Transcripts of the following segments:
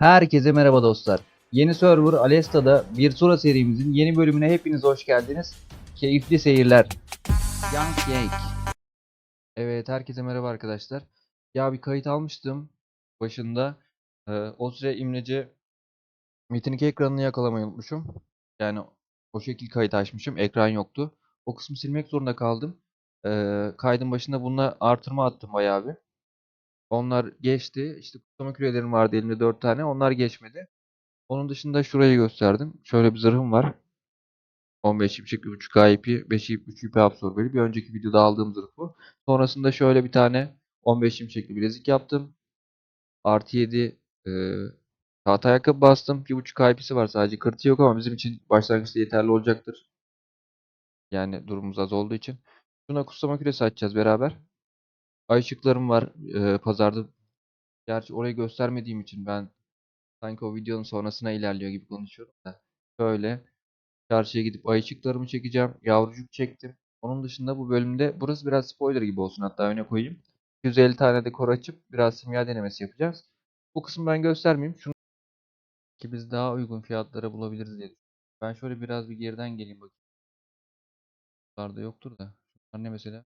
Herkese merhaba dostlar. Yeni server Alesta'da Virtua serimizin yeni bölümüne hepiniz hoş geldiniz. Keyifli seyirler. Young Cake. Evet herkese merhaba arkadaşlar. Ya bir kayıt almıştım başında. Ee, o süre imlece Metin 2 ekranını yakalamayı unutmuşum. Yani o şekil kayıt açmışım. Ekran yoktu. O kısmı silmek zorunda kaldım. Ee, kaydın başında bununla artırma attım bayağı bir. Onlar geçti. İşte kutlama kürelerim vardı elimde 4 tane. Onlar geçmedi. Onun dışında şurayı gösterdim. Şöyle bir zırhım var. 15 şimşek 1.5 IP, 5 IP, 3 IP absorberi. Bir önceki videoda aldığım zırh bu. Sonrasında şöyle bir tane 15 şimşekli bilezik yaptım. Artı 7 e, tahta ayakkabı bastım. 1.5 IP'si var sadece. Kırtı yok ama bizim için başlangıçta yeterli olacaktır. Yani durumumuz az olduğu için. Şuna kutsama küresi açacağız beraber. Ay ışıklarım var e, pazarda. Gerçi orayı göstermediğim için ben sanki o videonun sonrasına ilerliyor gibi konuşuyorum da. Şöyle çarşıya gidip ay ışıklarımı çekeceğim. Yavrucuk çektim. Onun dışında bu bölümde burası biraz spoiler gibi olsun hatta öne koyayım. 250 tane dekor açıp biraz simya denemesi yapacağız. Bu kısmı ben göstermeyeyim. Şunu ki biz daha uygun fiyatlara bulabiliriz diye. Ben şöyle biraz bir geriden geleyim bakayım. Bunlarda yoktur da. Şunlar ne mesela?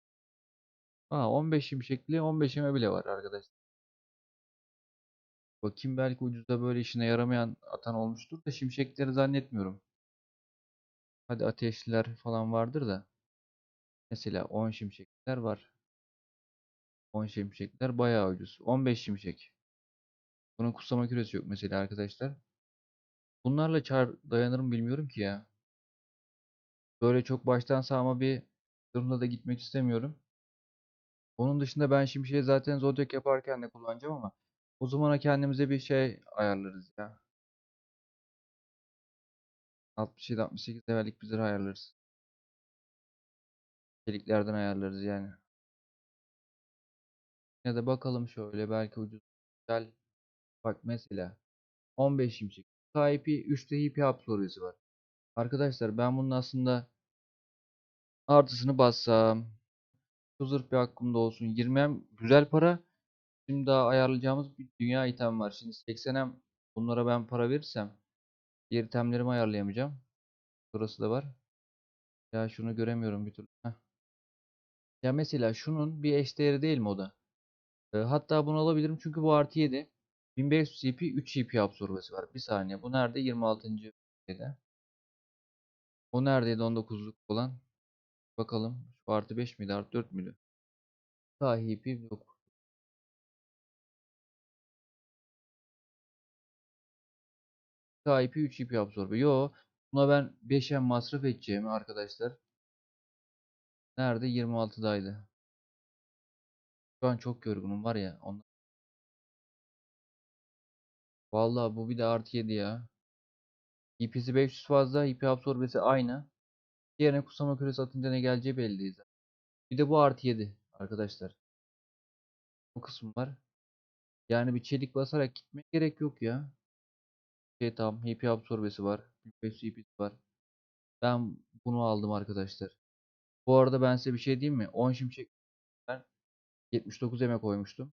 Aa 15 şimşekli 15 eme bile var arkadaşlar. Bakayım belki ucuzda böyle işine yaramayan atan olmuştur da şimşekleri zannetmiyorum. Hadi ateşliler falan vardır da. Mesela 10 şimşekler var. 10 şimşekler bayağı ucuz. 15 şimşek. Bunun kutsama küresi yok mesela arkadaşlar. Bunlarla çar dayanır mı bilmiyorum ki ya. Böyle çok baştan sağma bir durumda da gitmek istemiyorum. Onun dışında ben şimşeği zaten zodyak yaparken de kullanacağım ama o zamana kendimize bir şey ayarlarız ya. 67-68 levellik bir ayarlarız. Çeliklerden ayarlarız yani. Ya da bakalım şöyle belki ucuz güzel. Bak mesela 15 şimşek. KIP 3'te IP absorbesi var. Arkadaşlar ben bunun aslında artısını bassam. Şu zırh bir aklımda olsun. 20'm güzel para. Şimdi daha ayarlayacağımız bir dünya item var. Şimdi 80'em bunlara ben para verirsem diğer itemlerimi ayarlayamayacağım. Burası da var. Ya şunu göremiyorum bir türlü. Heh. Ya mesela şunun bir eşdeğeri değil mi o da? Ee, hatta bunu alabilirim çünkü bu artı 7. 1500 CP 3 CP absorbesi var. Bir saniye. Bu nerede? 26. şeyde. O neredeydi 19'luk olan? Bakalım. Artı 5 miydi? Artı 4 müydü? Sahibi yok. Sahibi 3 IP absorbe. Yo. Buna ben 5M masraf edeceğimi arkadaşlar. Nerede? 26'daydı. Şu an çok yorgunum var ya. Ondan. Vallahi bu bir de artı 7 ya. IP'si 500 fazla. IP absorbesi aynı. Diğerine kutsama küresi atınca ne geleceği belli. Bir de bu artı 7 arkadaşlar. Bu kısım var. Yani bir çelik basarak gitmek gerek yok ya. Şey tamam. HP absorbesi var. 1500 HP'si var. Ben bunu aldım arkadaşlar. Bu arada ben size bir şey diyeyim mi? 10 şimşek ben 79 emek koymuştum.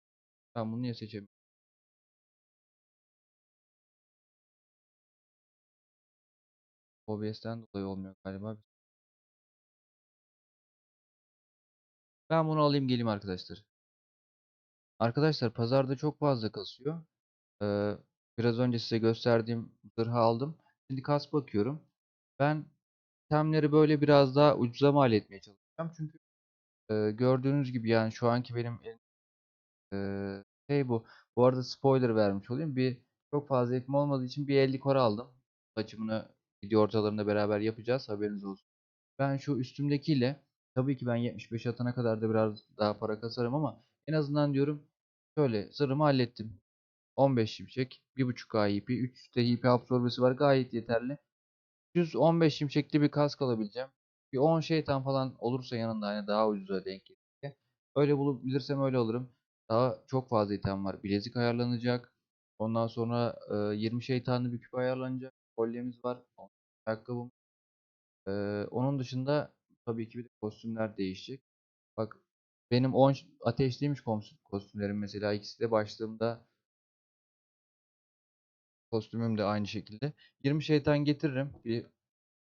Ben bunu niye seçemiyorum? OBS'ten dolayı olmuyor galiba. Ben bunu alayım geleyim arkadaşlar. Arkadaşlar pazarda çok fazla kasıyor. Ee, biraz önce size gösterdiğim zırhı aldım. Şimdi kas bakıyorum. Ben itemleri böyle biraz daha ucuza mal etmeye çalışacağım. Çünkü e, gördüğünüz gibi yani şu anki benim e, şey bu. Bu arada spoiler vermiş olayım. Bir çok fazla eğitim olmadığı için bir 50 kore aldım. Açımını video ortalarında beraber yapacağız. Haberiniz olsun. Ben şu üstümdekiyle tabii ki ben 75 atana kadar da biraz daha para kasarım ama en azından diyorum şöyle zırhımı hallettim. 15 şimşek, 1.5 IP, 3 de IP absorbesi var gayet yeterli. 115 şimşekli bir kask alabileceğim. Bir 10 şeytan falan olursa yanında hani daha ucuza denk gelir. Öyle bulabilirsem öyle alırım. Daha çok fazla item var. Bilezik ayarlanacak. Ondan sonra e, 20 şeytanlı bir küp ayarlanacak. Kolyemiz var. Ayakkabım. E, onun dışında tabii ki bir de kostümler değişecek. Bak benim 10 ateşliymiş kostümlerim mesela. ikisi de başlığımda Kostümüm de aynı şekilde. 20 şeytan getiririm. Bir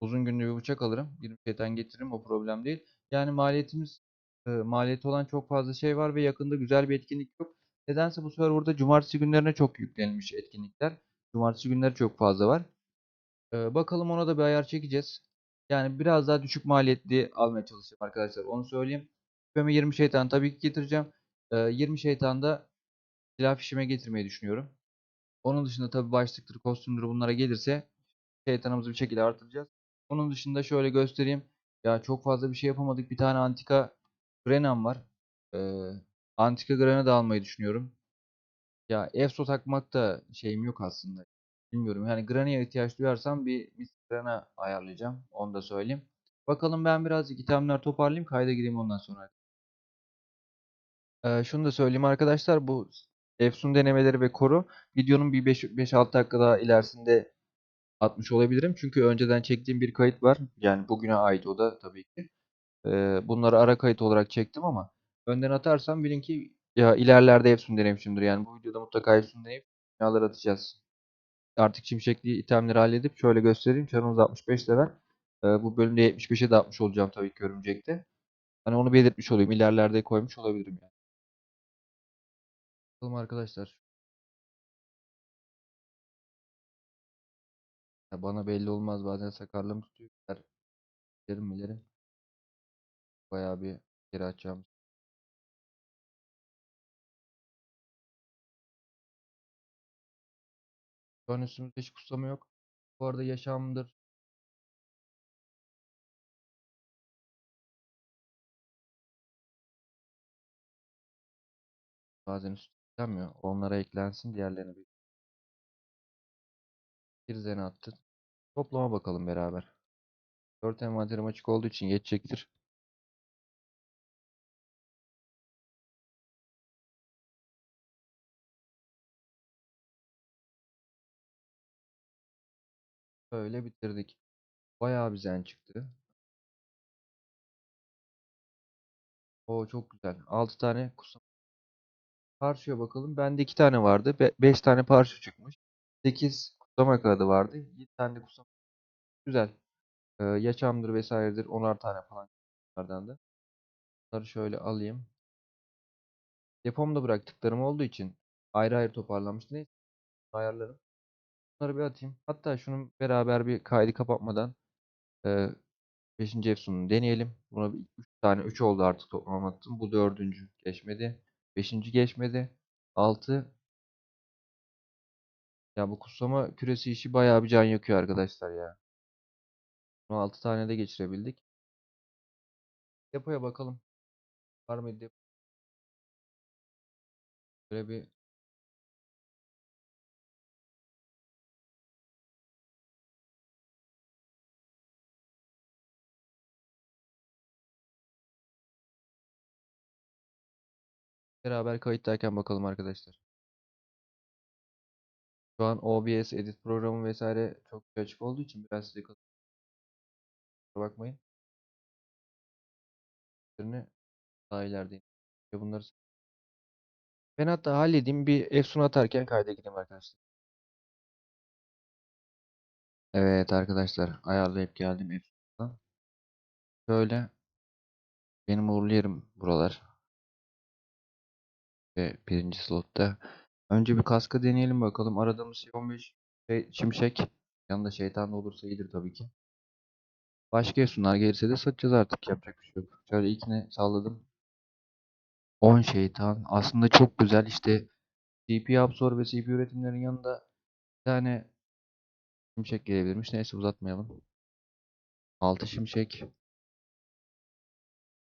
uzun günlü bir bıçak alırım. 20 şeytan getiririm. O problem değil. Yani maliyetimiz e, maliyeti olan çok fazla şey var ve yakında güzel bir etkinlik yok. Nedense bu serverda cumartesi günlerine çok yüklenilmiş etkinlikler. Cumartesi günleri çok fazla var. Ee, bakalım ona da bir ayar çekeceğiz. Yani biraz daha düşük maliyetli almaya çalışacağım arkadaşlar. Onu söyleyeyim. Küpeme 20 şeytan tabii ki getireceğim. Ee, 20 şeytan da silah fişime getirmeyi düşünüyorum. Onun dışında tabii başlıktır, kostümdür bunlara gelirse şeytanımızı bir şekilde artıracağız. Onun dışında şöyle göstereyim. Ya çok fazla bir şey yapamadık. Bir tane antika Grenam var. Ee, antika Gren'a da almayı düşünüyorum. Ya EFSO takmak da şeyim yok aslında. Bilmiyorum. Yani Granny'e ihtiyaç duyarsam bir Miss Grana ayarlayacağım. Onu da söyleyeyim. Bakalım ben birazcık itemler toparlayayım. Kayda gireyim ondan sonra. Ee, şunu da söyleyeyim arkadaşlar. Bu Efsun denemeleri ve koru videonun bir 5-6 dakika daha ilerisinde atmış olabilirim. Çünkü önceden çektiğim bir kayıt var. Yani bugüne ait o da tabii ki. Ee, bunları ara kayıt olarak çektim ama önden atarsam bilin ki ya ilerlerde Efsun denemişimdir. Yani bu videoda mutlaka Efsun deneyip binalar atacağız. Artık şimşekli itemleri halledip şöyle göstereyim. Çarımız 65 level. Ee, bu bölümde 75'e de atmış olacağım tabii ki örümcekte. Hani onu belirtmiş olayım. İlerlerde koymuş olabilirim yani. Bakalım arkadaşlar. Ya bana belli olmaz bazen sakarlığım tutuyor. Her ilerim ilerim. Bayağı bir geri açacağım. Şu an üstümüzde hiç kutsama yok. Bu arada yaşamdır. Bazen üstü eklenmiyor. Onlara eklensin. Diğerlerini bir bir zene attı. Toplama bakalım beraber. 4 envanterim açık olduğu için yetecektir. Böyle bitirdik. Bayağı bir zen çıktı. O çok güzel. 6 tane kusam. Parşö'ye bakalım. Bende 2 tane vardı. 5 tane parşö çıkmış. 8 kutsama kağıdı vardı. 7 tane de kutsama. Güzel. Ee, yaşamdır vesairedir. 10'ar tane falan. Bunlardan da. Bunları şöyle alayım. Depomda bıraktıklarım olduğu için ayrı ayrı toparlanmıştı. Neyse. Ayarlarım. Bunları bir atayım. Hatta şunun beraber bir kaydı kapatmadan e, 5. Efsun'u deneyelim. Buna 3 tane 3 oldu artık toplam attım. Bu dördüncü geçmedi. 5. geçmedi. 6 Ya bu kutsama küresi işi bayağı bir can yakıyor arkadaşlar ya. Bunu 6 tane de geçirebildik. Depoya bakalım. Var mıydı depo? Böyle bir beraber kayıttayken bakalım arkadaşlar. Şu an OBS edit programı vesaire çok açık olduğu için biraz size bakmayın. Daha ilerideyim. Ve bunları ben hatta halledeyim bir Efsun atarken kayda gireyim arkadaşlar. Evet arkadaşlar ayarlayıp geldim Efsun'dan. Şöyle benim uğurlu yerim buralar. Ve birinci slotta. Önce bir kaska deneyelim bakalım. Aradığımız şey 15 şey, şimşek. Yanında şeytan da olursa iyidir tabii ki. Başka Efsunlar gelirse de satacağız artık. Yapacak bir şey yok. Şöyle ilkini salladım. 10 şeytan. Aslında çok güzel. İşte CPU absorb ve CPU üretimlerin yanında bir tane şimşek gelebilirmiş. Neyse uzatmayalım. 6 şimşek.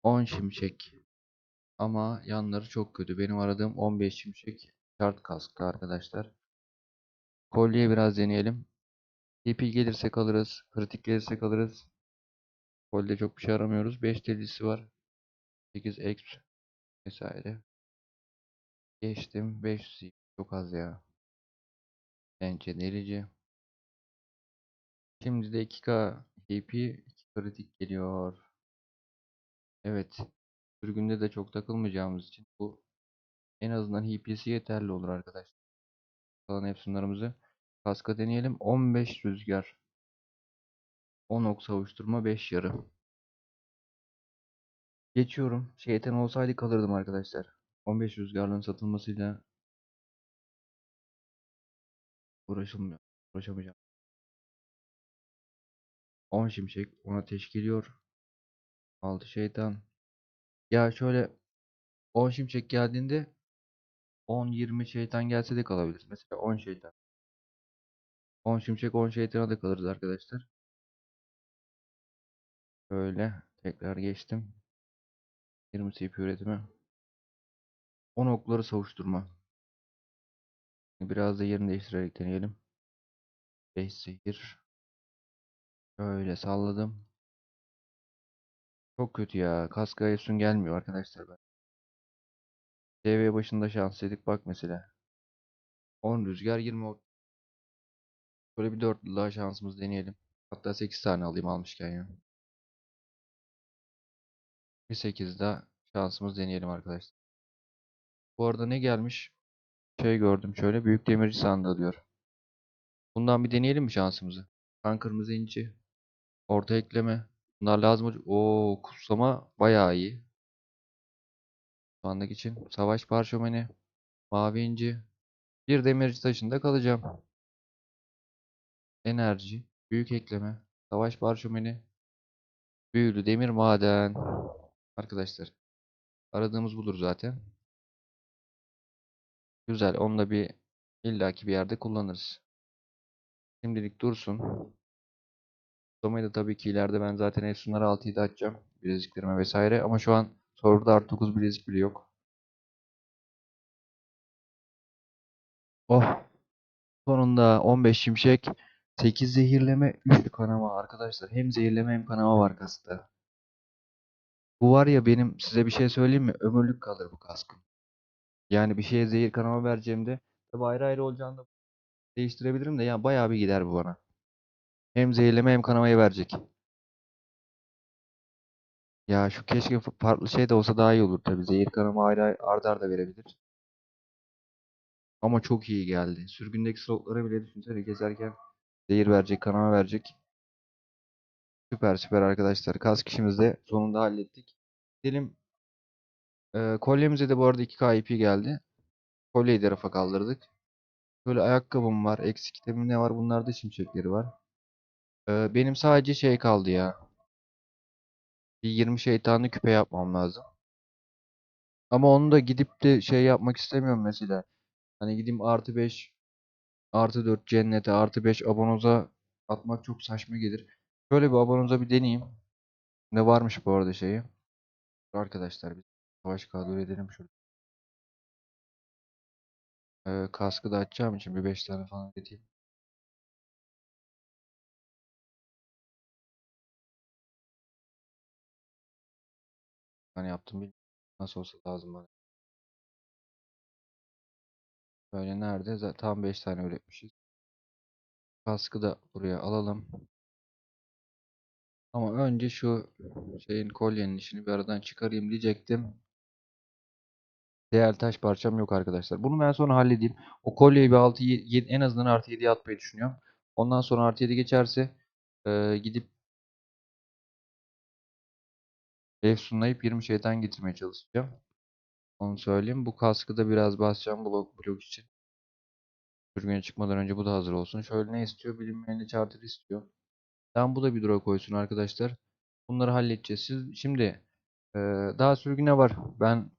10 şimşek. Ama yanları çok kötü. Benim aradığım 15 şimşek şart kaskı arkadaşlar. Kolye biraz deneyelim. TP gelirse alırız. Kritik gelirse alırız. Kolye çok bir şey aramıyoruz. 5 delisi var. 8 exp vesaire. Geçtim. 5 çok az ya. Bence delici. Şimdi de 2K TP 2 kritik geliyor. Evet. Sürgünde de çok takılmayacağımız için bu en azından HP'si yeterli olur arkadaşlar. Kalan Epson'larımızı Kaska deneyelim. 15 rüzgar. 10 ok savuşturma 5 yarı. Geçiyorum. Şeytan olsaydı kalırdım arkadaşlar. 15 rüzgarlığın satılmasıyla uğraşılmıyor. Uğraşamayacağım. 10 şimşek ona teşkil ediyor. 6 şeytan. Ya şöyle 10 şimşek geldiğinde 10-20 şeytan gelse de kalabilir. Mesela 10 şeytan. 10 şimşek 10 şeytana da kalırız arkadaşlar. Böyle tekrar geçtim. 20 CP üretimi. 10 okları savuşturma. Biraz da yerini değiştirerek deneyelim. 5 zehir. Şöyle salladım. Çok kötü ya. Kaska Efsun gelmiyor arkadaşlar ben. TV başında şans dedik bak mesela. 10 rüzgar 20 ok. Böyle bir 4 daha şansımız deneyelim. Hatta 8 tane alayım almışken ya. Bir 8 daha şansımız deneyelim arkadaşlar. Bu arada ne gelmiş? Şey gördüm şöyle büyük demirci sandığı diyor. Bundan bir deneyelim mi şansımızı? Kan kırmızı inci. Orta ekleme. Bunlar lazım. olacak. Oo kutsama bayağı iyi. Şu andaki için. Savaş parşömeni. Mavi inci. Bir demirci taşında kalacağım. Enerji. Büyük ekleme. Savaş parşömeni. Büyülü demir maden. Arkadaşlar. Aradığımız budur zaten. Güzel. Onu da bir illaki bir yerde kullanırız. Şimdilik dursun. Kutsamayı da tabii ki ileride ben zaten Efsunları 6-7 açacağım. Bileziklerime vesaire. Ama şu an soruda artı 9 bilezik bile yok. Oh. Sonunda 15 şimşek. 8 zehirleme, 3 kanama arkadaşlar. Hem zehirleme hem kanama var kaskta. Bu var ya benim size bir şey söyleyeyim mi? Ömürlük kalır bu kaskım. Yani bir şeye zehir kanama vereceğimde tabi ayrı ayrı olacağını da değiştirebilirim de ya bayağı bir gider bu bana. Hem zehirleme hem kanamayı verecek. Ya şu keşke farklı şey de olsa daha iyi olur tabi. Zehir kanama ayrı arda arda verebilir. Ama çok iyi geldi. Sürgündeki slotlara bile düşünsene gezerken zehir verecek, kanama verecek. Süper süper arkadaşlar. Kask işimizi de sonunda hallettik. Gidelim. Ee, kolyemize de bu arada 2K IP geldi. Kolyeyi de rafa kaldırdık. Böyle ayakkabım var. Eksik kitabım ne var? Bunlarda şimşekleri var. Benim sadece şey kaldı ya. Bir 20 şeytanlı küpe yapmam lazım. Ama onu da gidip de şey yapmak istemiyorum mesela. Hani gideyim artı 5 artı 4 cennete artı 5 abonoza atmak çok saçma gelir. Şöyle bir abonoza bir deneyeyim. Ne varmış bu arada şeyi. Arkadaşlar bir savaş kağıdı edelim şurada. Ee, kaskı da açacağım için bir 5 tane falan edeyim. Hani yaptım bilmiyorum. Nasıl olsa lazım bana. Böyle nerede? Tam 5 tane üretmişiz. Kaskı da buraya alalım. Ama önce şu şeyin kolyenin işini bir aradan çıkarayım diyecektim. Değerli taş parçam yok arkadaşlar. Bunu ben sonra halledeyim. O kolyeyi bir 6 7, en azından artı 7'ye atmayı düşünüyorum. Ondan sonra artı 7 geçerse e, gidip efsunlayıp 20 şeytan getirmeye çalışacağım. Onu söyleyeyim. Bu kaskı da biraz basacağım blok blok için. Sürgüne çıkmadan önce bu da hazır olsun. Şöyle ne istiyor? Bilinmeyenli charter istiyor. Tamam bu da bir draw koysun arkadaşlar. Bunları halledeceğiz. Siz, şimdi e, daha sürgüne var. Ben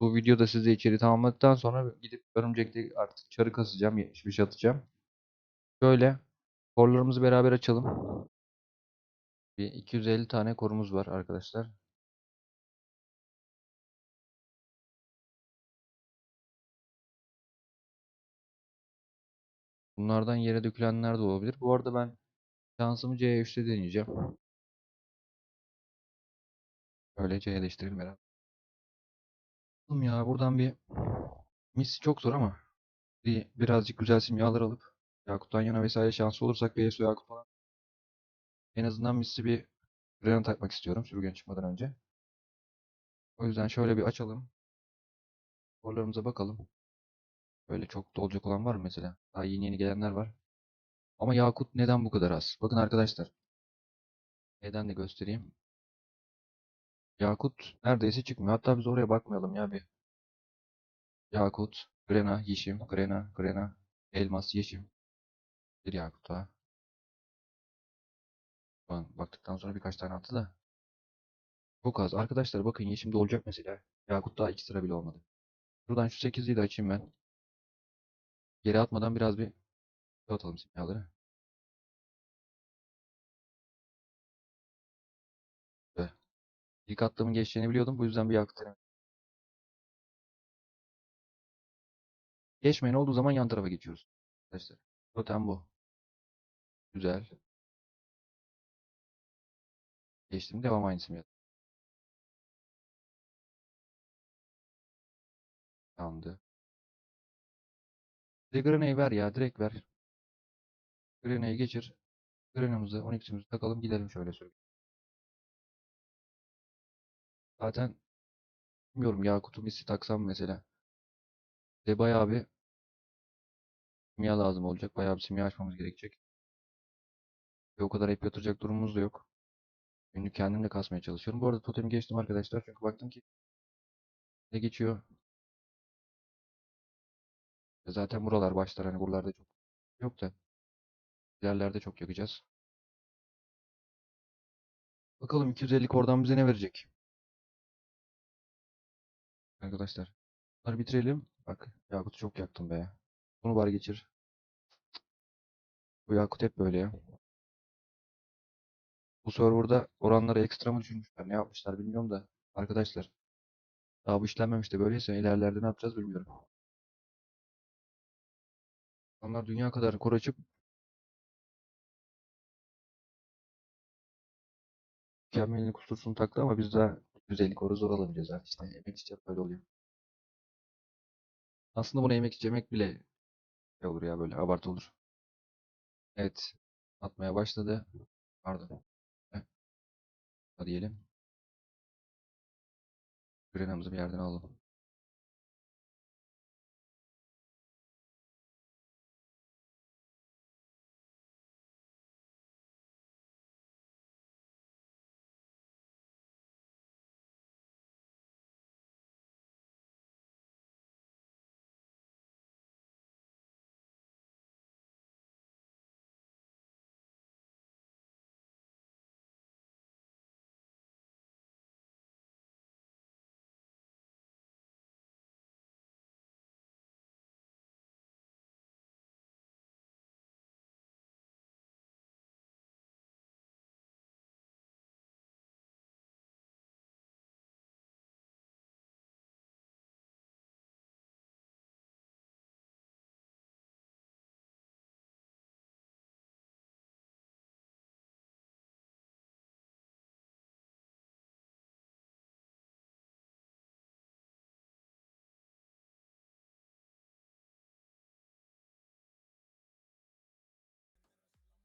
bu videoda size içeri tamamladıktan sonra gidip örümcekte artık çarı kasacağım. 75 atacağım. Şöyle korlarımızı beraber açalım. Bir 250 tane korumuz var arkadaşlar. Bunlardan yere dökülenler de olabilir. Bu arada ben şansımı C3'te deneyeceğim. Öyle C'ye değiştirelim. Oğlum Ya buradan bir missi çok zor ama bir, birazcık güzel simyalar alıp Yakut'tan yana vesaire şanslı olursak BSO Yakut falan en azından missi bir Rena takmak istiyorum sürgün çıkmadan önce. O yüzden şöyle bir açalım. Skorlarımıza bakalım. Böyle çok da olacak olan var mı mesela? Daha yeni yeni gelenler var. Ama Yakut neden bu kadar az? Bakın arkadaşlar. Neden de göstereyim. Yakut neredeyse çıkmıyor. Hatta biz oraya bakmayalım ya bir. Yakut, Grena, Yeşim, Grena, Grena, Elmas, Yeşim. Bir Yakut daha. An baktıktan sonra birkaç tane attı da. Çok az. Arkadaşlar bakın Yeşim'de olacak mesela. Yakut daha 2 sıra bile olmadı. Şuradan şu 8'liyi de açayım ben. Geri atmadan biraz bir atalım simyaları. Ve ilk attığımın geçeceğini biliyordum. Bu yüzden bir Yakut denedim. Geçmeyen olduğu zaman yan tarafa geçiyoruz. Arkadaşlar. Totem bu. Güzel. Geçtim. Devam aynı simya. Tamamdı. Bir de Grena'yı ver ya. Direkt ver. Grena'yı geçir. Grena'mızı, 12'mizi takalım gidelim şöyle söyleyeyim. Zaten bilmiyorum Yakut'u misli taksam mesela. Bize bayağı bir simya lazım olacak. Bayağı bir simya açmamız gerekecek. Ve o kadar hep yatıracak durumumuz da yok. Günlük kendim de kasmaya çalışıyorum. Bu arada totemi geçtim arkadaşlar. Çünkü baktım ki ne geçiyor. Zaten buralar başlar. Hani buralarda çok yok da. ilerlerde çok yakacağız. Bakalım 250 oradan bize ne verecek? Arkadaşlar. Bunları bitirelim. Bak Yakut'u çok yaktım be. Bunu bari geçir. Bu Yakut hep böyle ya. Bu serverda oranları ekstra mı düşürmüşler? Ne yapmışlar bilmiyorum da. Arkadaşlar. Daha bu işlenmemiş de böyleyse ilerlerde ne yapacağız bilmiyorum. Onlar dünya kadar kor açıp mükemmelini kusursunu taktı ama biz daha 150 koru zor alabileceğiz artık. İşte emek içeceğiz böyle oluyor. Aslında buna emek içemek bile olur ya böyle abartı olur. Evet. Atmaya başladı. Pardon. Diyelim. Grena'mızı bir yerden alalım.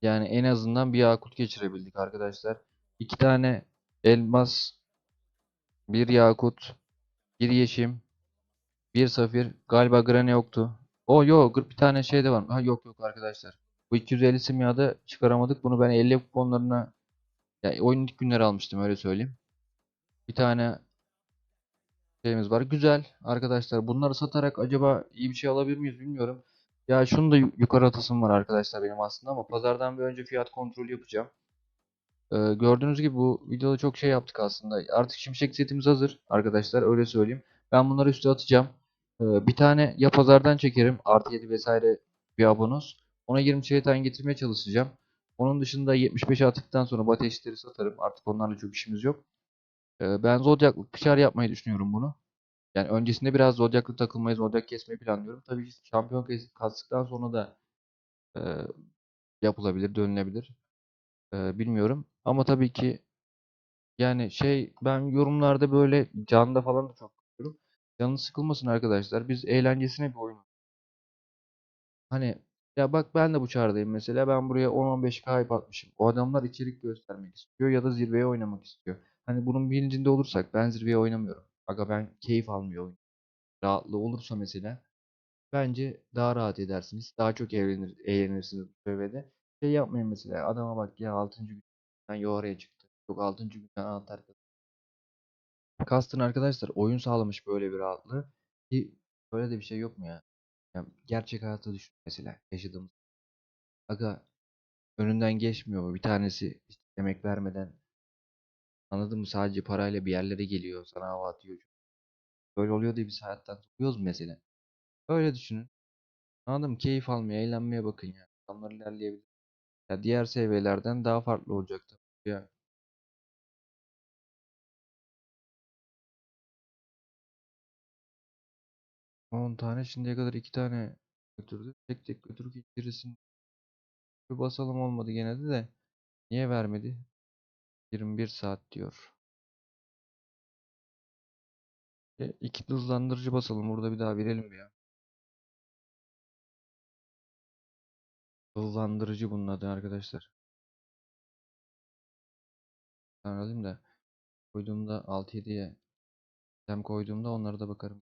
Yani en azından bir yakut geçirebildik arkadaşlar. İki tane elmas, bir yakut, bir yeşim, bir safir. Galiba grane yoktu. O yok bir tane şey de var. Ha yok yok arkadaşlar. Bu 250 simyada çıkaramadık. Bunu ben 50 kuponlarına ya oyunun ilk günleri almıştım öyle söyleyeyim. Bir tane şeyimiz var. Güzel arkadaşlar. Bunları satarak acaba iyi bir şey alabilir miyiz bilmiyorum. Ya şunu da yu- yukarı atasım var arkadaşlar benim aslında ama pazardan bir önce fiyat kontrolü yapacağım. Ee, gördüğünüz gibi bu videoda çok şey yaptık aslında. Artık şimşek setimiz hazır arkadaşlar öyle söyleyeyim. Ben bunları üste atacağım. Ee, bir tane ya pazardan çekerim artı 7 vesaire bir abonos. Ona 20 şeytan getirmeye çalışacağım. Onun dışında 75'e attıktan sonra bu ateşleri satarım. Artık onlarla çok işimiz yok. Ee, ben Zodiac'lık şeyler yapmayı düşünüyorum bunu. Yani öncesinde biraz Zodiac'lı takılmayı, Zodiac kesmeyi planlıyorum. Tabii ki şampiyon kastıktan sonra da e, yapılabilir, dönülebilir. E, bilmiyorum. Ama tabii ki yani şey ben yorumlarda böyle canlı falan da çok görüyorum. Canınız sıkılmasın arkadaşlar. Biz eğlencesine bir oyun. Hani ya bak ben de bu çağrıdayım mesela. Ben buraya 10-15k hype atmışım. O adamlar içerik göstermek istiyor ya da zirveye oynamak istiyor. Hani bunun bilincinde olursak ben zirveye oynamıyorum. Aga ben keyif almıyor oyun. Rahatlığı olursa mesela Bence daha rahat edersiniz. Daha çok eğlenir, eğlenirsiniz bu seviyede. Şey yapmayın mesela. Adama bak ya 6. günden Yoğura'ya çıktı. Yok 6. günden Antarktika. Kastın arkadaşlar oyun sağlamış böyle bir rahatlığı. Ki böyle de bir şey yok mu ya? Ya gerçek hayatı düşün mesela yaşadığımız. Aga önünden geçmiyor mu? Bir tanesi hiç emek vermeden anladın mı? Sadece parayla bir yerlere geliyor. Sana hava atıyor. Böyle oluyor diye biz hayattan sokuyoruz mesela. Öyle düşünün. Anladın mı? Keyif almaya, eğlenmeye bakın ya. İnsanlar ilerleyebilir. Ya diğer seviyelerden daha farklı olacaktı. Ya 10 tane şimdiye kadar 2 tane götürdü. Tek tek götürüp içerisinde bir basalım olmadı gene de de. Niye vermedi? 21 saat diyor. E, iki hızlandırıcı basalım. Burada bir daha verelim bir ya. Hızlandırıcı bunun adı arkadaşlar. Ben alayım da koyduğumda 6-7'ye tem koyduğumda onlara da bakarım.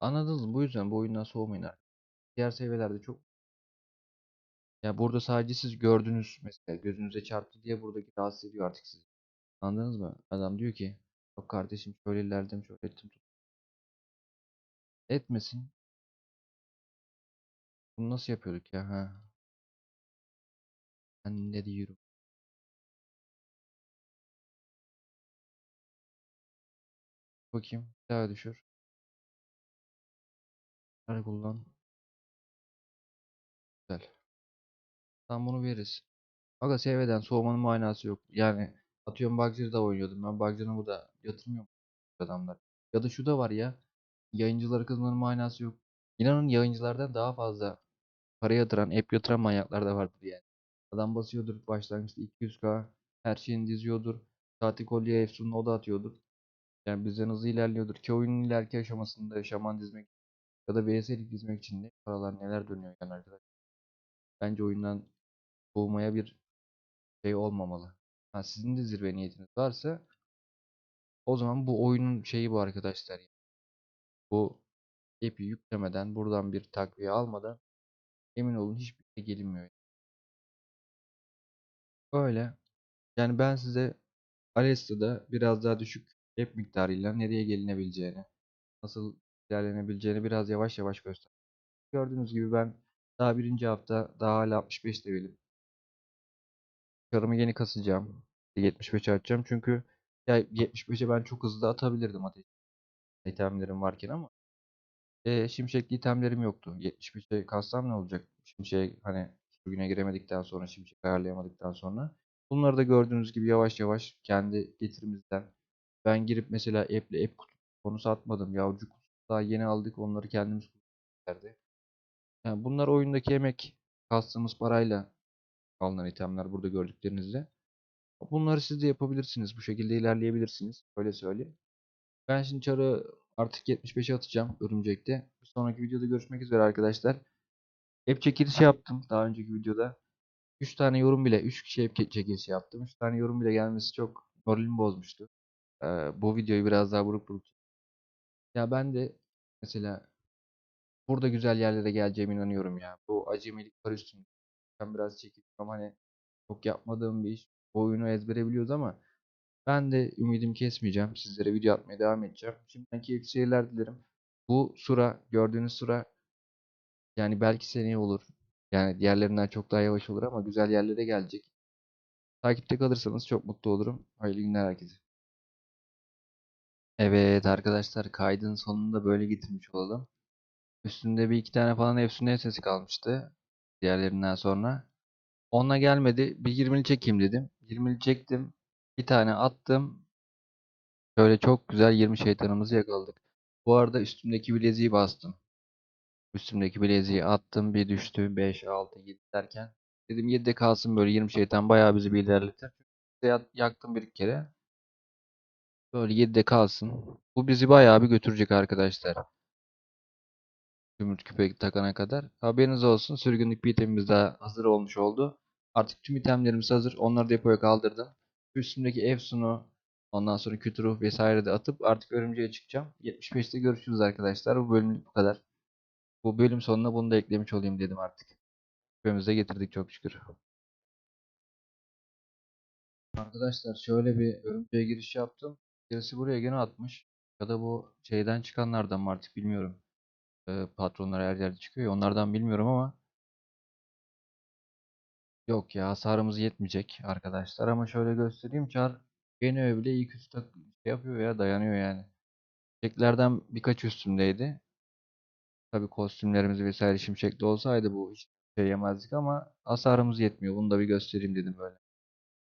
Anladınız mı? Bu yüzden bu oyundan soğumayın artık. Diğer seviyelerde çok ya burada sadece siz gördünüz mesela gözünüze çarptı diye buradaki rahatsız ediyor artık sizi. Anladınız mı? Adam diyor ki yok kardeşim şöyle ilerledim şöyle ettim. Etmesin. Bunu nasıl yapıyorduk ya? Ha. Ben ne diyorum? Bakayım. Bir daha düşür. Hadi kullan. Güzel. Tam bunu veririz. Aga seviyeden soğumanın manası yok. Yani atıyorum Bugzy'da oynuyordum. Ben Bugzy'na bu da yatırmıyorum adamlar. Ya da şu da var ya. Yayıncıları kızmanın manası yok. İnanın yayıncılardan daha fazla para yatıran, app yatıran manyaklar da vardır yani. Adam basıyordur başlangıçta 200k. Her şeyini diziyordur. Saati kolye Efsun'un o da atıyordur. Yani bizden hızlı ilerliyordur. Ki oyunun ileriki aşamasında şaman dizmek ya da VS'lik dizmek için ne paralar neler dönüyor yani arkadaşlar. Bence oyundan soğumaya bir şey olmamalı. Ha, sizin de zirve niyetiniz varsa o zaman bu oyunun şeyi bu arkadaşlar. Bu app'i yüklemeden buradan bir takviye almadan emin olun hiçbir şey gelinmiyor. Öyle. Yani ben size Alesta'da biraz daha düşük app miktarıyla nereye gelinebileceğini, nasıl ilerlenebileceğini biraz yavaş yavaş göster. Gördüğünüz gibi ben daha birinci hafta daha hala 65 levelim. Karımı yeni kasacağım. 75 atacağım çünkü ya 75'e ben çok hızlı atabilirdim ateş itemlerim varken ama e, şimşekli itemlerim yoktu. 75'e kassam ne olacak? Şimşek hani bugüne giremedikten sonra şimşek ayarlayamadıktan sonra. Bunları da gördüğünüz gibi yavaş yavaş kendi getirimizden ben girip mesela app'le app konusu atmadım. Kutusu daha yeni aldık. Onları kendimiz kullandık. Yani bunlar oyundaki emek kastığımız parayla alınan itemler burada gördüklerinizde. Bunları siz de yapabilirsiniz. Bu şekilde ilerleyebilirsiniz. Öyle söyleyeyim. Ben şimdi çarı artık 75'e atacağım örümcekte. Bir sonraki videoda görüşmek üzere arkadaşlar. Hep çekilişi yaptım daha önceki videoda. 3 tane yorum bile 3 kişi hep çekilişi yaptım. 3 tane yorum bile gelmesi çok moralimi bozmuştu. Ee, bu videoyu biraz daha buruk buruk. Ya ben de mesela burada güzel yerlere geleceğime inanıyorum ya. Bu acemilik var üstünde. Ben biraz çekildim hani çok yapmadığım bir iş. Oyunu ezbere biliyoruz ama ben de ümidimi kesmeyeceğim. Sizlere video atmaya devam edeceğim. Şimdiden keyifli seyirler dilerim. Bu sura, gördüğünüz sura yani belki seneye olur. Yani diğerlerinden çok daha yavaş olur ama güzel yerlere gelecek. Takipte kalırsanız çok mutlu olurum. Hayırlı günler herkese. Evet arkadaşlar kaydın sonunda böyle getirmiş olalım. Üstünde bir iki tane falan efsane sesi kalmıştı. Diğerlerinden sonra. Onunla gelmedi. Bir 20'li çekeyim dedim. 20'li çektim. Bir tane attım. Şöyle çok güzel 20 şeytanımızı yakaladık. Bu arada üstümdeki bileziği bastım. Üstümdeki bileziği attım. Bir düştü. 5, 6, 7 derken. Dedim 7'de kalsın böyle 20 şeytan bayağı bizi bir ilerletir. Çünkü yaktım bir kere. Böyle 7'de kalsın. Bu bizi bayağı bir götürecek arkadaşlar. Zümrüt küpe takana kadar. Haberiniz olsun. Sürgünlük bir itemimiz daha hazır olmuş oldu. Artık tüm itemlerimiz hazır. Onları depoya kaldırdım. Üstümdeki Efsun'u Ondan sonra kötü vesaire de atıp artık örümceğe çıkacağım. 75'te görüşürüz arkadaşlar. Bu bölümlük bu kadar. Bu bölüm sonuna bunu da eklemiş olayım dedim artık. Köyümüze getirdik çok şükür. Arkadaşlar şöyle bir örümceğe giriş yaptım. Birisi buraya gene atmış. Ya da bu şeyden çıkanlardan mı artık bilmiyorum. Patronlar her yerde çıkıyor ya onlardan bilmiyorum ama Yok ya hasarımız yetmeyecek arkadaşlar ama şöyle göstereyim çar gene bile ilk üst tak- şey yapıyor ya dayanıyor yani. Şimşeklerden birkaç üstündeydi. Tabii kostümlerimiz vesaire şimşekli olsaydı bu hiç şey yemezdik ama hasarımız yetmiyor. Bunu da bir göstereyim dedim böyle.